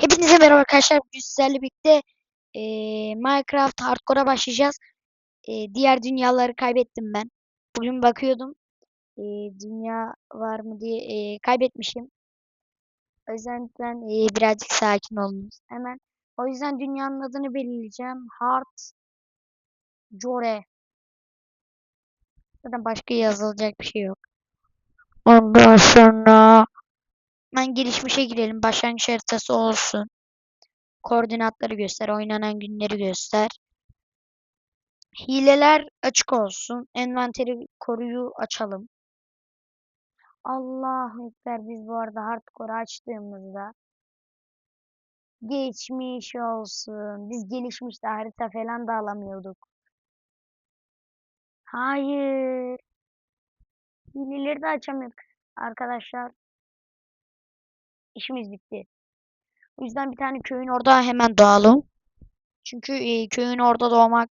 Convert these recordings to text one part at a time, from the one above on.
Hepinize merhaba arkadaşlar. Bugün sizlerle birlikte eee, Minecraft Hardcore'a başlayacağız. Eee, diğer dünyaları kaybettim ben. Bugün bakıyordum. eee, dünya var mı diye eee, kaybetmişim. O yüzden eee, birazcık sakin olunuz. Hemen. O yüzden dünyanın adını belirleyeceğim. Hard Core. Zaten başka yazılacak bir şey yok. Ondan sonra hemen gelişmişe girelim. Başlangıç haritası olsun. Koordinatları göster. Oynanan günleri göster. Hileler açık olsun. Envanteri koruyu açalım. Allahu Ekber biz bu arada hardcore açtığımızda geçmiş olsun. Biz gelişmişte harita falan da alamıyorduk. Hayır. Hileleri de açamıyorduk. Arkadaşlar işimiz bitti. O yüzden bir tane köyün orada hemen doğalım. Çünkü e, köyün orada doğmak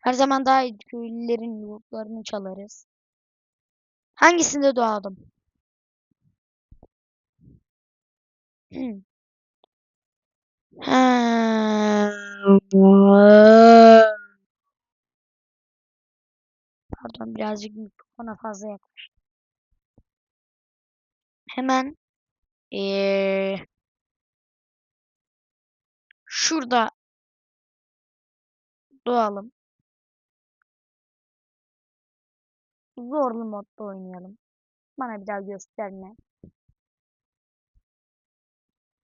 her zaman daha iyi. Köylülerin yurtlarını çalarız. Hangisinde doğalım? Ha. Pardon birazcık mikrofona fazla yaklaştım. Hemen eee, şurada doğalım. Zorlu modda oynayalım. Bana bir daha gösterme.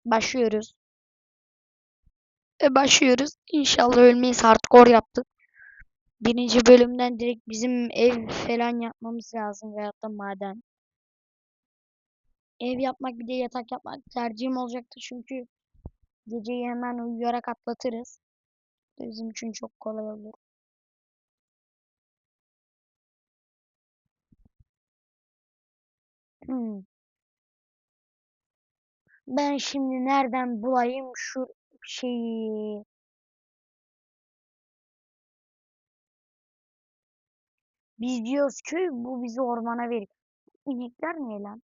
Başlıyoruz. E başlıyoruz. İnşallah ölmeyiz. Hardcore yaptık. Birinci bölümden direkt bizim ev falan yapmamız lazım veyahut da maden. Ev yapmak bir de yatak yapmak tercihim olacaktı çünkü geceyi hemen uyuyarak atlatırız. Bizim için çok kolay olur. Hmm. Ben şimdi nereden bulayım şu şeyi? Biz diyoruz ki bu bizi ormana verir. İnekler ne lan?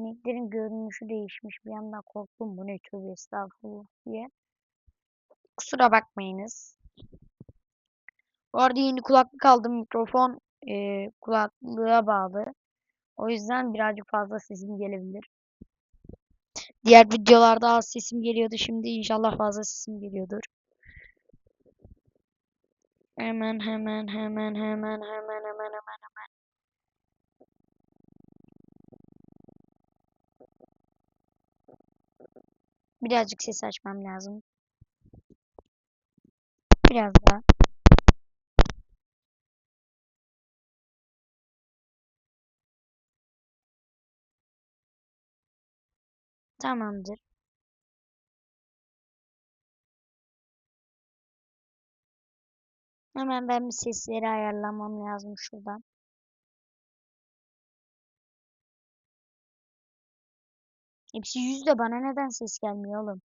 İneklerin görünüşü değişmiş. Bir anda korktum. Bu ne tövbe estağfurullah diye. Kusura bakmayınız. Bu arada yeni kulaklık aldım. Mikrofon e, kulaklığa bağlı. O yüzden birazcık fazla sesim gelebilir. Diğer videolarda az sesim geliyordu. Şimdi inşallah fazla sesim geliyordur. Hemen hemen hemen hemen hemen hemen hemen hemen. Birazcık ses açmam lazım. Biraz daha. Tamamdır. Hemen ben bir sesleri ayarlamam lazım şuradan. Hepsi yüzde bana neden ses gelmiyor oğlum?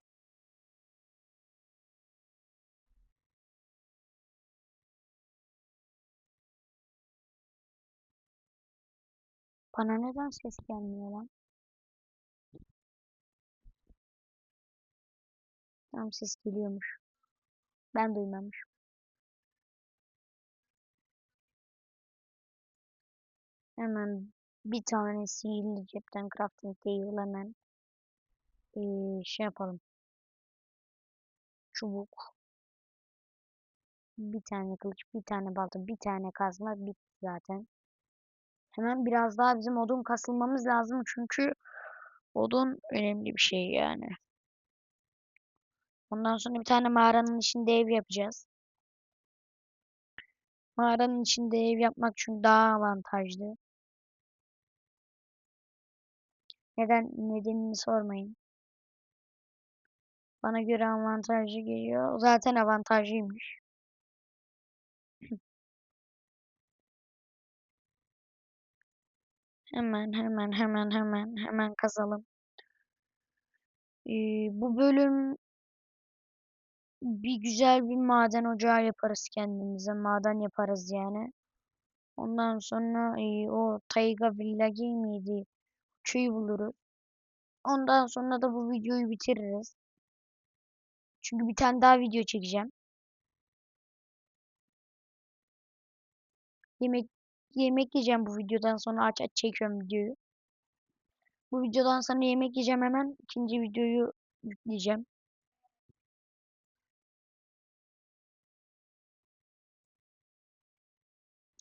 Bana neden ses gelmiyor lan? Tam ses geliyormuş. Ben duymamışım. Hemen bir tane sihirli cepten crafting table hemen ee, şey yapalım. Çubuk. Bir tane kılıç, bir tane balta, bir tane kazma bitti zaten. Hemen biraz daha bizim odun kasılmamız lazım çünkü odun önemli bir şey yani. Ondan sonra bir tane mağaranın içinde ev yapacağız. Mağaranın içinde ev yapmak çünkü daha avantajlı. Neden nedenini sormayın. Bana göre avantajlı geliyor. Zaten avantajlıymış. Hemen hemen hemen hemen hemen kazalım. Ee, bu bölüm bir güzel bir maden ocağı yaparız kendimize. Maden yaparız yani. Ondan sonra e, o Tayga Village miydi? Köyü buluruz. Ondan sonra da bu videoyu bitiririz. Çünkü bir tane daha video çekeceğim. Yemek yemek yiyeceğim bu videodan sonra aç aç çekiyorum videoyu. Bu videodan sonra yemek yiyeceğim hemen ikinci videoyu yükleyeceğim.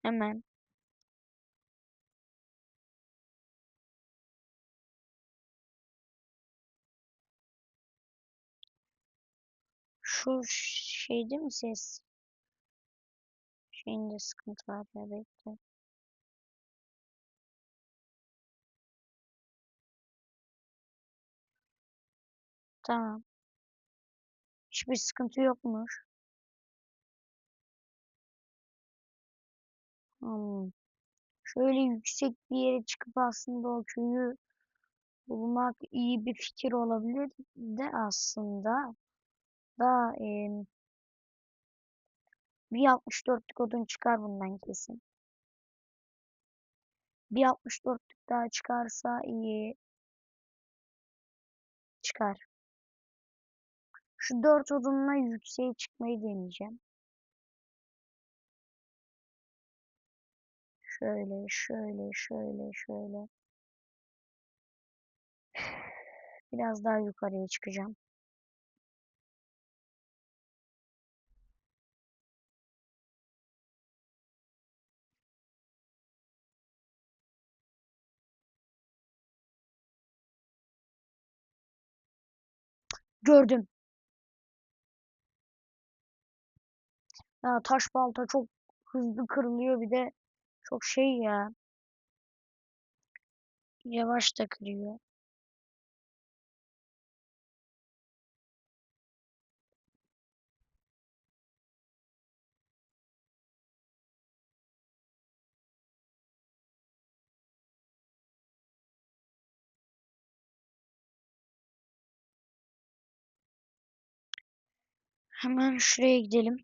Hemen. Şu şeyde mi ses? Şeyinde sıkıntı var ya bekle. Tamam. Hiçbir sıkıntı yokmuş. Hmm. Şöyle yüksek bir yere çıkıp aslında o köyü bulmak iyi bir fikir olabilir de aslında da e, bir 64'lük odun çıkar bundan kesin. Bir 64'lük daha çıkarsa iyi çıkar. Şu 4 odunla yükseğe çıkmayı deneyeceğim. Şöyle, şöyle, şöyle, şöyle. Biraz daha yukarıya çıkacağım. Gördüm. Ya taş balta çok hızlı kırılıyor bir de çok şey ya. Yavaş da kırıyor. Hemen şuraya gidelim.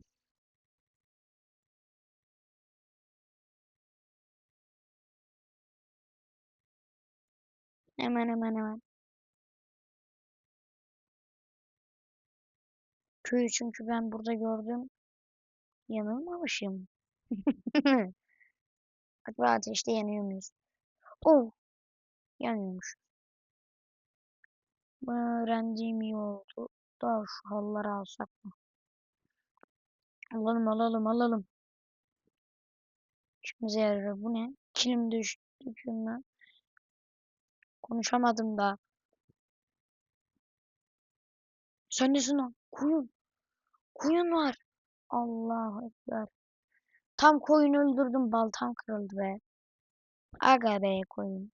Hemen hemen hemen. Köyü çünkü ben burada gördüm. Yanılmamışım. Acaba ateşte yanıyor muyuz? Oh! Yanıyormuş. Bunu öğrendiğim iyi oldu. Daha şu halları alsak mı? Alalım alalım alalım. İşimize yarar. Bu ne? Kilim düştü. Kilimden. Konuşamadım da. Sen nesin lan? Koyun. Koyun var. Allahu Ekber. Tam koyun öldürdüm. Baltam kırıldı be. Aga be koyun.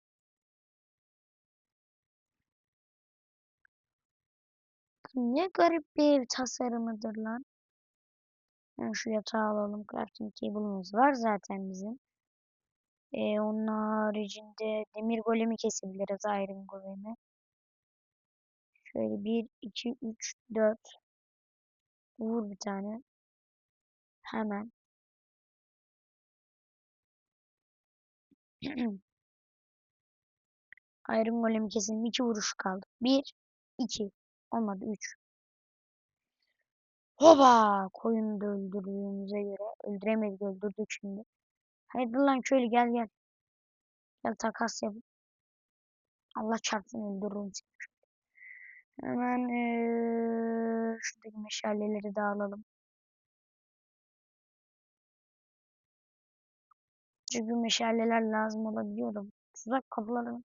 Ne garip bir ev tasarımıdır lan. Yani şu yatağı alalım. Crafting table'ımız var zaten bizim. Ee, onun haricinde demir golemi kesebiliriz. Iron golemi. Şöyle 1, 2, 3, 4. Vur bir tane. Hemen. Iron golemi keselim. 2 vuruş kaldı. 1, 2. Olmadı 3. Hoba! Koyunu da öldürdüğümüze göre. Öldüremedik öldürdük şimdi. Haydi lan köylü gel gel. Gel takas yap. Allah çarpsın öldürürüm seni. Hemen ee, şuradaki meşaleleri de alalım. Çünkü meşaleler lazım olabiliyor da tuzak kapıları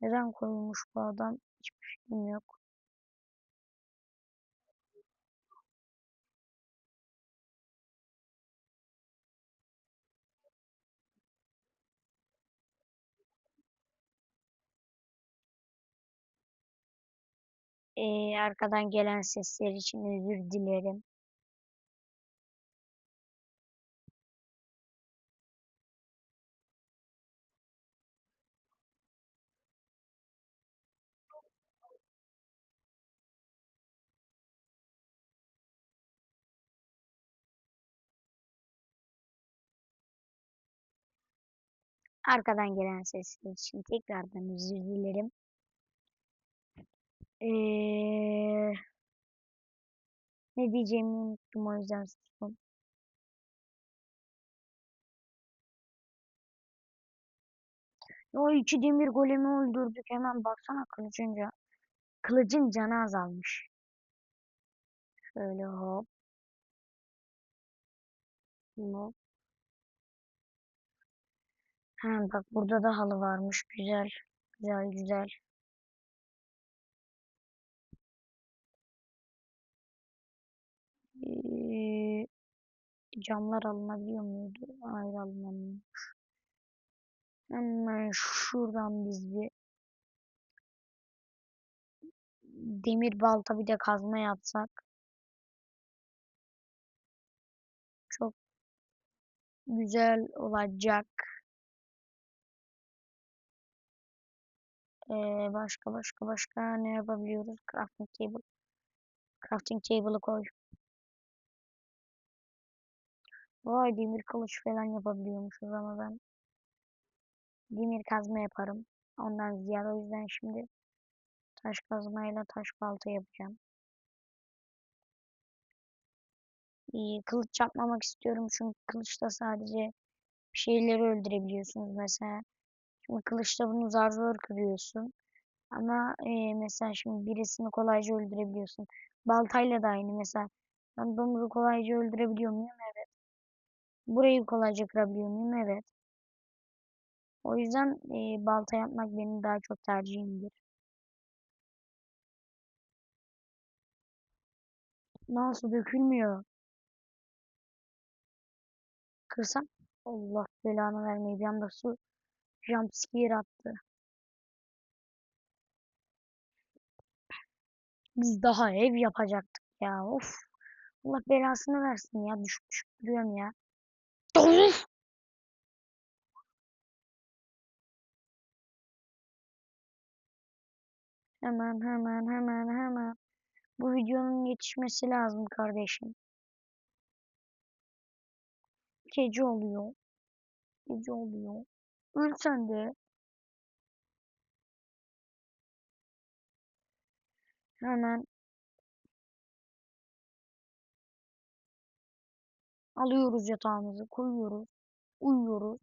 neden koyulmuş bu adam hiçbir fikrim yok. Ee, arkadan gelen sesler için özür dilerim. Arkadan gelen sesler için tekrardan özür dilerim. Ee, ne diyeceğimi unuttum o yüzden sustum. O iki demir golemi öldürdük. Hemen baksana kılıcınca. Kılıcın canı azalmış. Şöyle hop. Hop. Ha bak burada da halı varmış. Güzel. Güzel güzel. Camlar alınabiliyor muydu? Hayır alınamıyormuş. Hemen şuradan biz bir demir balta bir de kazma yapsak çok güzel olacak. Ee, başka başka başka ne yapabiliyoruz? Crafting table. Crafting table'ı koy. Vay demir kılıç falan yapabiliyormuşuz ama ben demir kazma yaparım. Ondan ziyade o yüzden şimdi taş kazmayla taş balta yapacağım. Ee, kılıç yapmamak istiyorum çünkü kılıçta sadece bir şeyleri öldürebiliyorsunuz mesela. Şimdi kılıçta bunu zar zor kırıyorsun. Ama e, mesela şimdi birisini kolayca öldürebiliyorsun. Baltayla da aynı mesela. Ben domuzu kolayca öldürebiliyor muyum? Evet. Burayı kolayca kırabiliyor muyum? Evet. O yüzden e, balta yapmak benim daha çok tercihimdir. Nasıl dökülmüyor? Kırsam Allah belanı vermeyi bir anda su jumpscare attı. Biz daha ev yapacaktık ya. Of. Allah belasını versin ya. Düşüp düşüp duruyorum ya. Of. Hemen hemen hemen hemen. Bu videonun yetişmesi lazım kardeşim. Gece oluyor. Gece oluyor. Öl de. Hemen alıyoruz yatağımızı, koyuyoruz, uyuyoruz.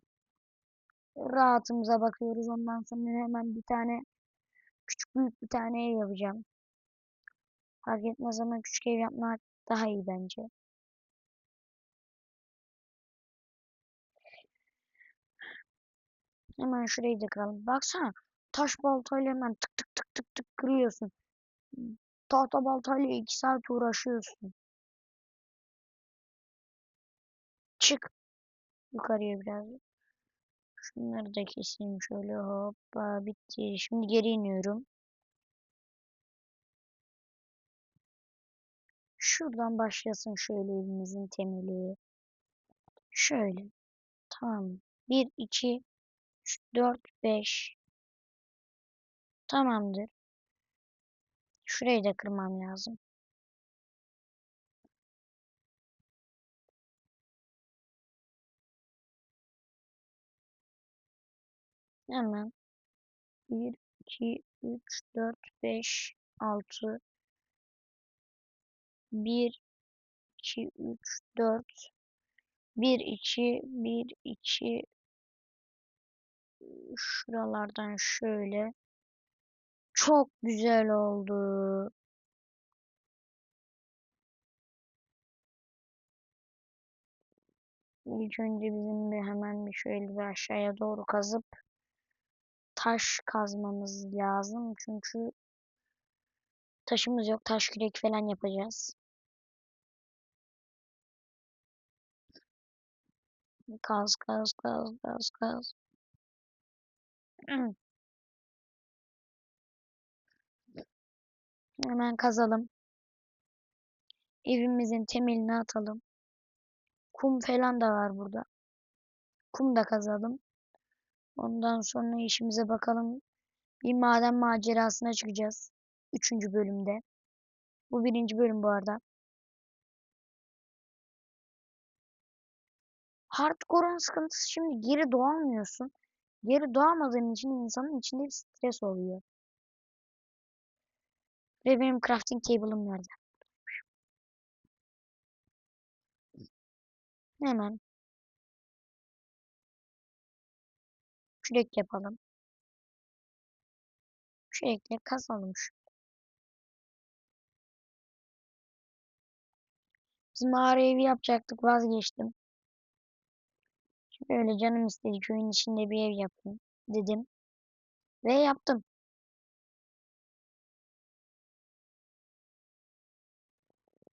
Rahatımıza bakıyoruz. Ondan sonra hemen bir tane küçük büyük bir tane ev yapacağım. Fark etmez ama küçük ev yapmak daha iyi bence. Hemen şurayı da kıralım. Baksana taş baltayla hemen tık tık tık tık tık kırıyorsun. Tahta baltayla iki saat uğraşıyorsun. Çık yukarıya biraz. Şunları da keseyim şöyle hoppa bitti. Şimdi geri iniyorum. Şuradan başlasın şöyle evimizin temeli. Şöyle. Tamam. 1, 2, 3, 4, 5. Tamamdır. Şurayı da kırmam lazım. Hemen 1, 2, 3, 4, 5, 6 1, 2, 3, 4 1, 2, 1, 2 şuralardan şöyle. Çok güzel oldu. İlk önce bizim bir hemen bir şöyle bir aşağıya doğru kazıp taş kazmamız lazım. Çünkü taşımız yok. Taş kürek falan yapacağız. Kaz kaz kaz kaz kaz. Hemen kazalım. Evimizin temelini atalım. Kum falan da var burada. Kum da kazalım. Ondan sonra işimize bakalım. Bir maden macerasına çıkacağız. Üçüncü bölümde. Bu birinci bölüm bu arada. Hardcore'un sıkıntısı şimdi geri doğamıyorsun. Geri doğamadığın için insanın içinde bir stres oluyor. Ve benim crafting table'ım nerede? Hemen. Kürek yapalım. Kürekle kazalım şu. Biz mağara evi yapacaktık vazgeçtim. Şimdi öyle canım istedi köyün içinde bir ev yapayım dedim. Ve yaptım.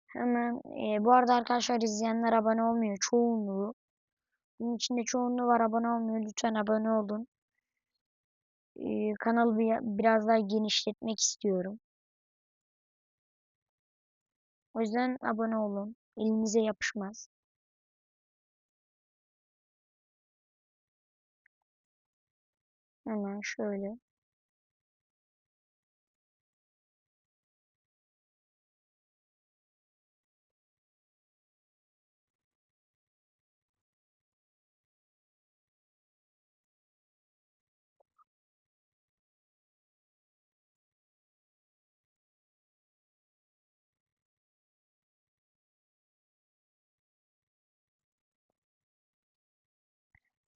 Hemen e, bu arada arkadaşlar izleyenler abone olmuyor çoğunluğu. Bunun içinde çoğunluğu var abone olmuyor. Lütfen abone olun. E, kanalı bir, biraz daha genişletmek istiyorum. O yüzden abone olun. Elinize yapışmaz. Hemen şöyle.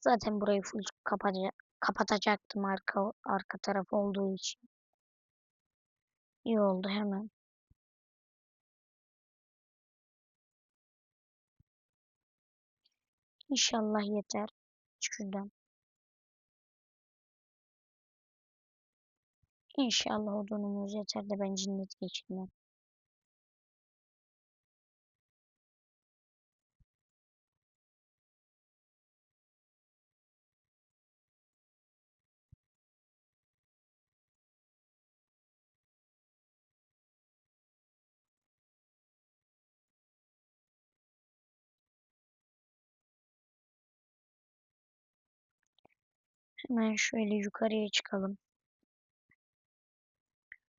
Zaten burayı full kapatacak, kapatacaktım arka arka taraf olduğu için. İyi oldu hemen. İnşallah yeter. Şuradan. İnşallah odunumuz yeter de ben cinnet geçirmem. Hemen şöyle yukarıya çıkalım.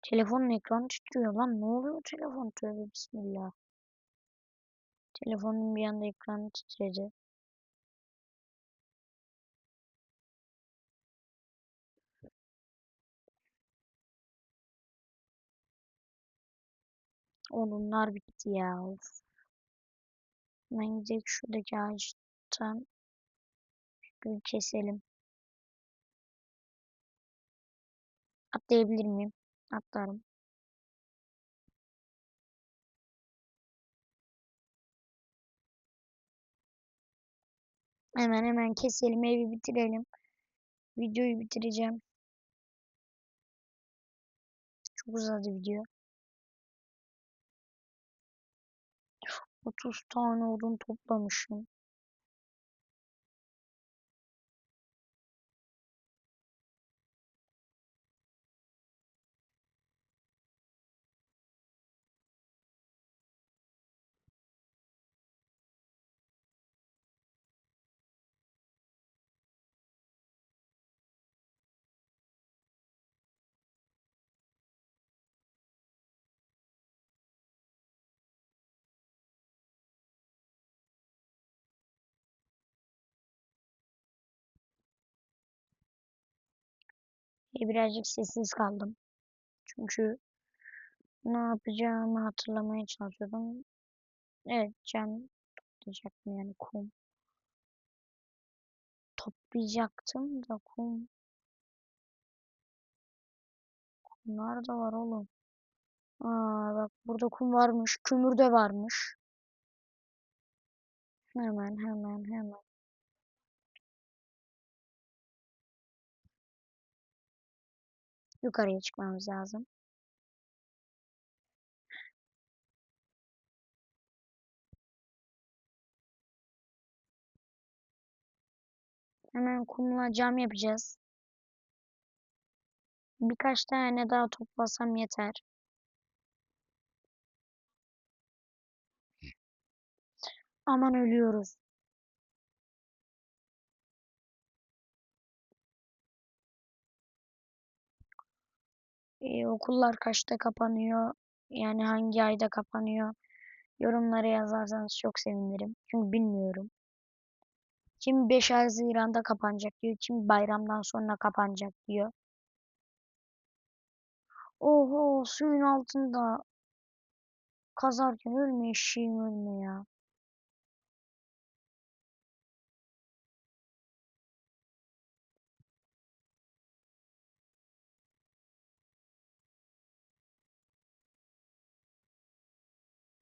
Telefonun ekranı titriyor lan. Ne oluyor telefon? Tövbe bismillah. Telefonun bir anda ekranı titredi. Odunlar bitti ya. Of. Hemen gidelim şuradaki ağaçtan bir keselim. Atlayabilir miyim? Atlarım. Hemen hemen keselim evi bitirelim. Videoyu bitireceğim. Çok uzadı video. 30 tane odun toplamışım. Birazcık sessiz kaldım. Çünkü ne yapacağımı hatırlamaya çalışıyordum. Evet cam toplayacaktım yani kum. Toplayacaktım da kum. Kumlar da var oğlum. Aa bak burada kum varmış. Kömür de varmış. Hemen hemen hemen. Yukarıya çıkmamız lazım. Hemen kumla cam yapacağız. Birkaç tane daha toplasam yeter. Aman ölüyoruz. Ee, okullar kaçta kapanıyor? Yani hangi ayda kapanıyor? Yorumlara yazarsanız çok sevinirim. Çünkü bilmiyorum. Kim 5 Haziran'da kapanacak diyor. Kim bayramdan sonra kapanacak diyor. Oho suyun altında kazarken ölme eşeğim ölme ya.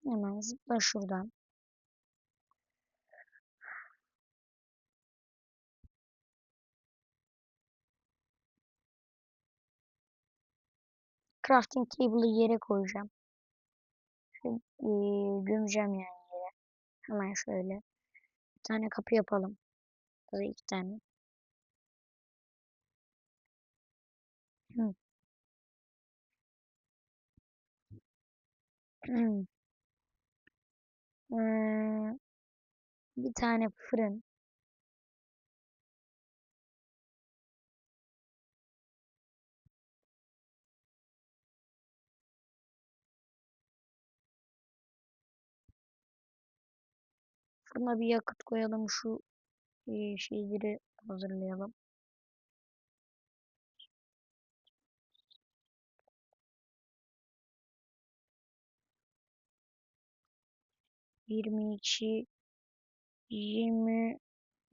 Hemen zıpla şuradan. Crafting table'ı yere koyacağım. Şöyle, ee, gömeceğim yani yere. Hemen şöyle. Bir tane kapı yapalım. Ya iki tane. Hı. Hmm. Bir tane fırın. Fırına bir yakıt koyalım. Şu şeyleri hazırlayalım. Yirmi iki, yirmi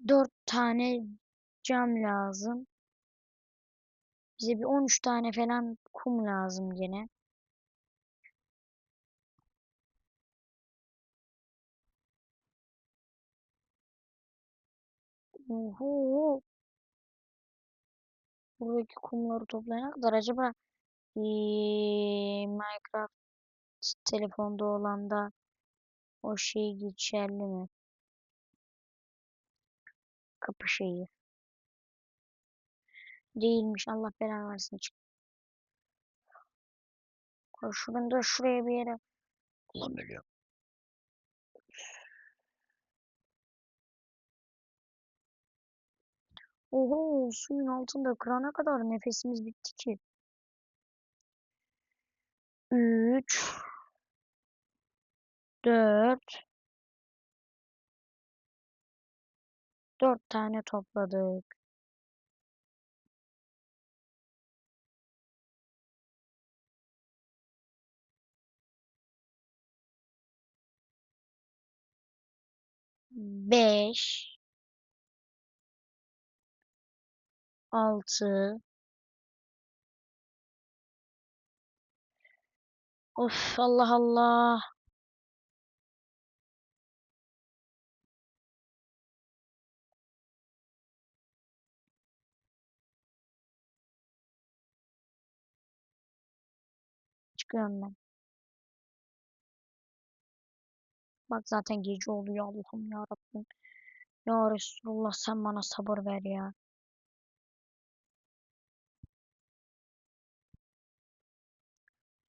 dört tane cam lazım. Bize bir 13 tane falan kum lazım gene. Oho. Buradaki kumları toplayana kadar acaba ee, Minecraft telefonda olan da o şey geçerli mi? Kapı şeyi. Değilmiş. Allah belanı versin. Şunu da şuraya bir yere. Ulan ne gel. Oho suyun altında kırana kadar nefesimiz bitti ki. 3 4 4 tane topladık. Beş altı Of Allah Allah. Çıkıyorum. Bak zaten gece oluyor Allah'ım ya Rabbim. Ya Resulullah sen bana sabır ver ya.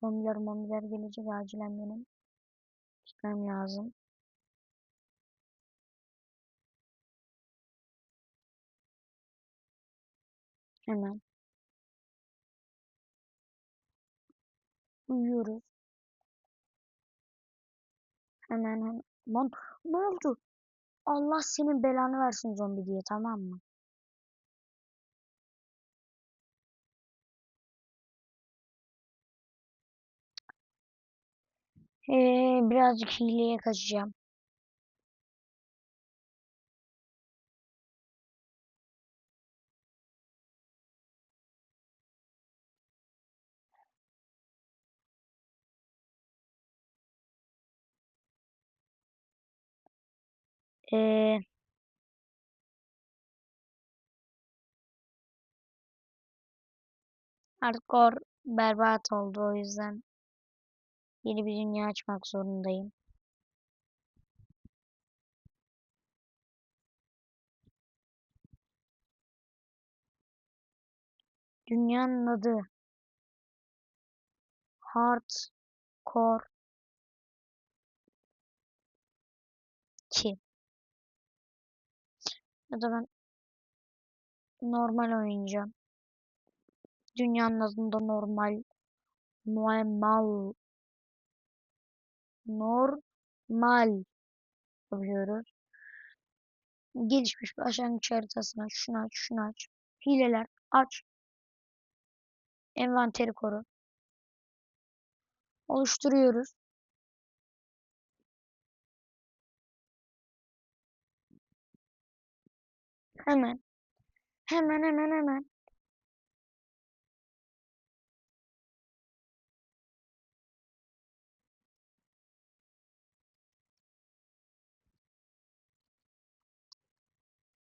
Zombiler mombiler gelecek acilen benim. Gitmem lazım. Hemen. Uyuyoruz. Hemen hemen. Ne oldu? Allah senin belanı versin zombi diye tamam mı? Ee, birazcık hileye kaçacağım. Ee, hardcore berbat oldu o yüzden yeni bir dünya açmak zorundayım. Dünyanın adı Hardcore 2. Ya da ben normal oynayacağım. Dünyanın adında normal normal normal yapıyoruz. Gelişmiş başlangıç haritasını aç. Şunu aç, şunu aç. Hileler aç. Envanteri koru. oluşturuyoruz. Hemen. Hemen hemen hemen.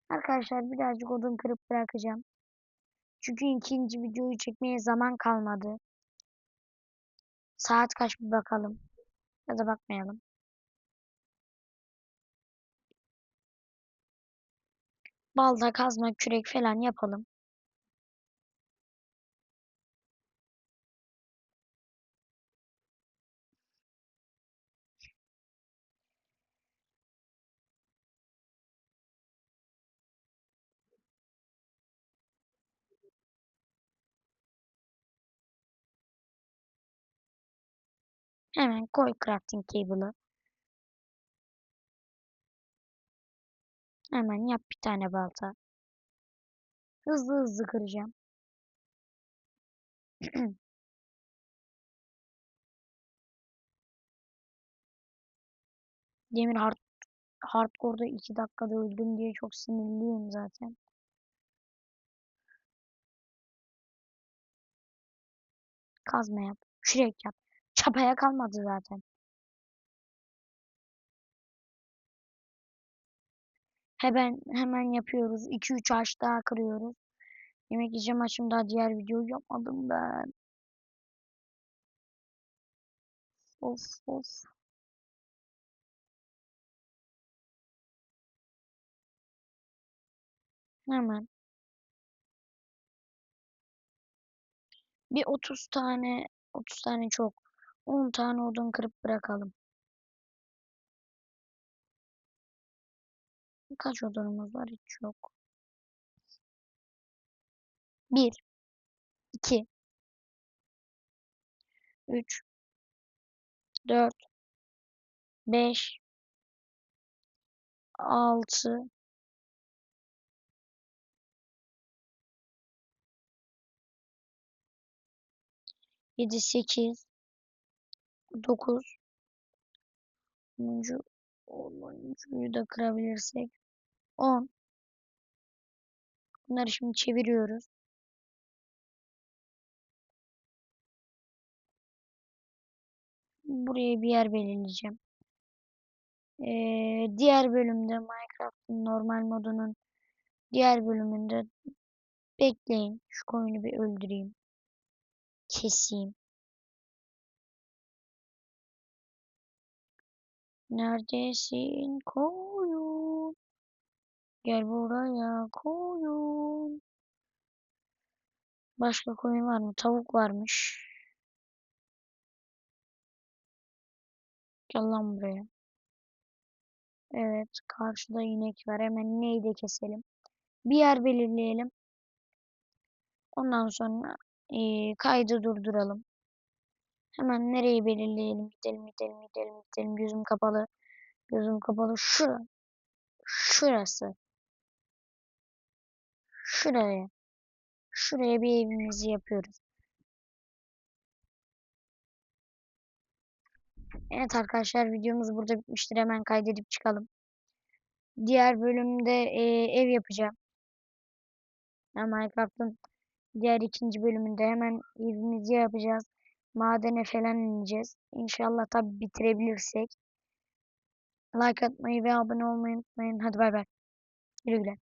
Arkadaşlar birazcık odun kırıp bırakacağım. Çünkü ikinci videoyu çekmeye zaman kalmadı. Saat kaç bir bakalım. Ya da bakmayalım. Balda kazma kürek falan yapalım. Hemen koy crafting table'ı. Hemen yap bir tane balta. Hızlı hızlı kıracağım. Demir hard hardcore'da 2 dakikada öldüm diye çok sinirliyim zaten. Kazma yap. Kürek yap. Çapaya kalmadı zaten. Hemen hemen yapıyoruz. 2-3 ağaç daha kırıyoruz. Yemek yiyeceğim açım daha diğer videoyu yapmadım ben. Of of. Hemen. Bir 30 tane 30 tane çok. 10 tane odun kırıp bırakalım. Kaç odunumuz var? Hiç yok. 1 2 3 4 5 6 7 8 9 10. 10'uncuyu da kırabilirsek 10 Bunları şimdi çeviriyoruz. Buraya bir yer belirleyeceğim. Ee, diğer bölümde Minecraft'ın normal modunun diğer bölümünde bekleyin. Şu koyunu bir öldüreyim. Keseyim. Neredesin koyun? Gel buraya koyun. Başka koyun var mı? Tavuk varmış. Gel lan buraya. Evet. Karşıda inek var. Hemen ineği de keselim. Bir yer belirleyelim. Ondan sonra e, kaydı durduralım. Hemen nereyi belirleyelim? Gidelim gidelim gidelim gidelim. Gözüm kapalı. Gözüm kapalı. Şura. Şurası. Şuraya. Şuraya bir evimizi yapıyoruz. Evet arkadaşlar videomuz burada bitmiştir. Hemen kaydedip çıkalım. Diğer bölümde e, ev yapacağım. Yani Minecraft'ın diğer ikinci bölümünde hemen evimizi yapacağız. Madene falan ineceğiz. İnşallah tabi bitirebilirsek. Like atmayı ve abone olmayı unutmayın. Hadi bay bay. Güle güle.